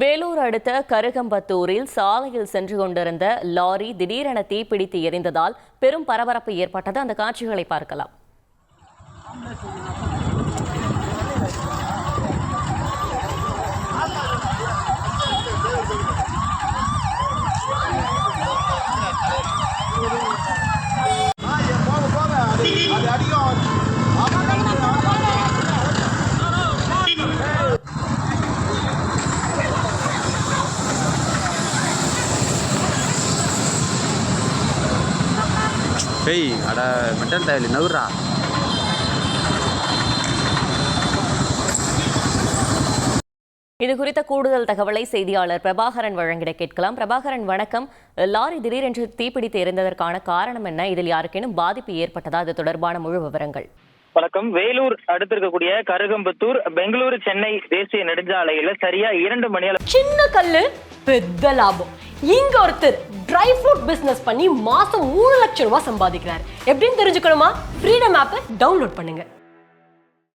வேலூர் அடுத்த கருகம்பத்தூரில் சாலையில் சென்று கொண்டிருந்த லாரி திடீரென தீப்பிடித்து எரிந்ததால் பெரும் பரபரப்பு ஏற்பட்டது. அந்த காட்சிகளை பார்க்கலாம். டேய் அட மெட்டன் தேவையில்லை நவுறா இது குறித்த கூடுதல் தகவலை செய்தியாளர் பிரபாகரன் வழங்கிட கேட்கலாம். பிரபாகரன் வணக்கம். லாரி திடீரென்று தீப்பிடித்து எரிந்ததற்கான காரணம் என்ன? இதில் யாருக்கேனும் பாதிப்பு ஏற்பட்டதா? அது தொடர்பான முழு விவரங்கள். வணக்கம். வேலூர் அடுத்து இருக்கக்கூடிய கருகம்புத்தூர் பெங்களூரு சென்னை தேசிய நெடுஞ்சாலையில சரியா இரண்டு மணி சின்ன கல்லு பெத்த லாபம். இங்க ஒருத்தர் ட்ரை ஃப்ரூட் பிசினஸ் பண்ணி மாசம் மூணு லட்சம் ரூபாய் சம்பாதிக்கிறார். எப்படின்னு தெரிஞ்சுக்கணுமா? ஃப்ரீடம் ஆப்பை டவுன்லோட் பண்ணுங்க.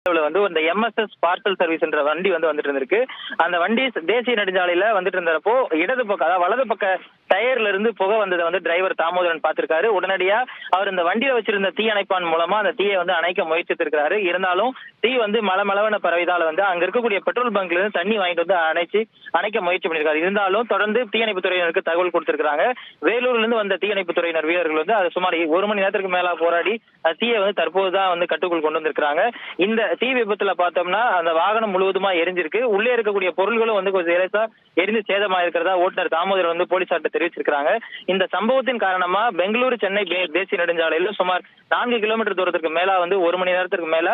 வந்து இந்த எம்எஸ்எஸ் பார்சல் சர்வீஸ்ன்ற வண்டி வந்து வந்துட்டு இருந்திருக்கு. அந்த வண்டி தேசிய நெடுஞ்சாலையில வந்துட்டு இருந்தப்போ இடது பக்கம் அதாவது வலது பக்க டயர்ல இருந்து புகை வந்ததை வந்து டிரைவர் தாமோதரன் பார்த்திருக்காரு. உடனடியா அவர் இந்த வண்டியில வச்சிருந்த தீ அணைப்பான் மூலமா அந்த தீயை வந்து அணைக்க முயற்சித்திருக்கிறாரு. இருந்தாலும் தீ வந்து மலமளவன பரவிதால வந்து அங்க இருக்கக்கூடிய பெட்ரோல் பங்க்ல இருந்து தண்ணி வாங்கிட்டு வந்து அணைச்சு அணைக்க முயற்சி பண்ணிருக்காரு இருந்தாலும் தொடர்ந்து தீயணைப்பு துறையினருக்கு தகவல் கொடுத்திருக்காங்க வேலூர்ல இருந்து வந்த தீயணைப்பு துறையினர் வீரர்கள் வந்து அது சுமார் ஒரு மணி நேரத்துக்கு மேல போராடி அந்த தீயை வந்து தற்போதுதான் வந்து கட்டுக்குள் கொண்டு வந்திருக்காங்க இந்த தீ விபத்துல பார்த்தோம்னா அந்த வாகனம் முழுவதுமா எரிஞ்சிருக்கு. உள்ளே இருக்கக்கூடிய பொருள்களும் வந்து கொஞ்சம் இலேசா எரிந்து சேதமா இருக்கிறதா ஓட்டுநர் தாமோதர் வந்து போலீசார்ட்ட தெரிவிச்சிருக்காங்க இந்த சம்பவத்தின் காரணமா பெங்களூரு சென்னை தேசிய நெடுஞ்சாலையில சுமார் நான்கு கிலோமீட்டர் தூரத்திற்கு மேல வந்து ஒரு மணி நேரத்திற்கு மேல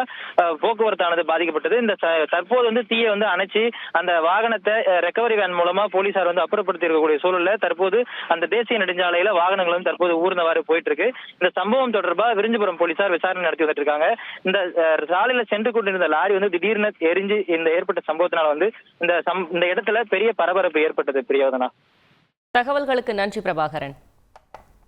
போக்குவரத்தானது பாதிக்கப்பட்டது. இந்த தற்போது வந்து தீயை வந்து அணைச்சி அந்த வாகனத்தை ரெக்கவரி வேன் மூலமா போலீசார் வந்து அப்புறப்படுத்தி இருக்கக்கூடிய சூழல்ல தற்போது அந்த தேசிய நெடுஞ்சாலையில வாகனங்கள் வந்து தற்போது ஊர்ந்தவாறு போயிட்டு இருக்கு இந்த சம்பவம் தொடர்பா விருஞ்சிபுரம் போலீசார் விசாரணை நடத்தி வந்துட்டு இருக்காங்க இந்த சாலையில சென்று கொண்டிருந்த லாரி வந்து திடீர்னு எரிஞ்சு இந்த ஏற்பட்ட சம்பவத்தினால வந்து இந்த இந்த இடத்துல பெரிய பரபரப்பு ஏற்பட்டது. பிரியோதனா? தகவல்களுக்கு நன்றி பிரபாகரன்.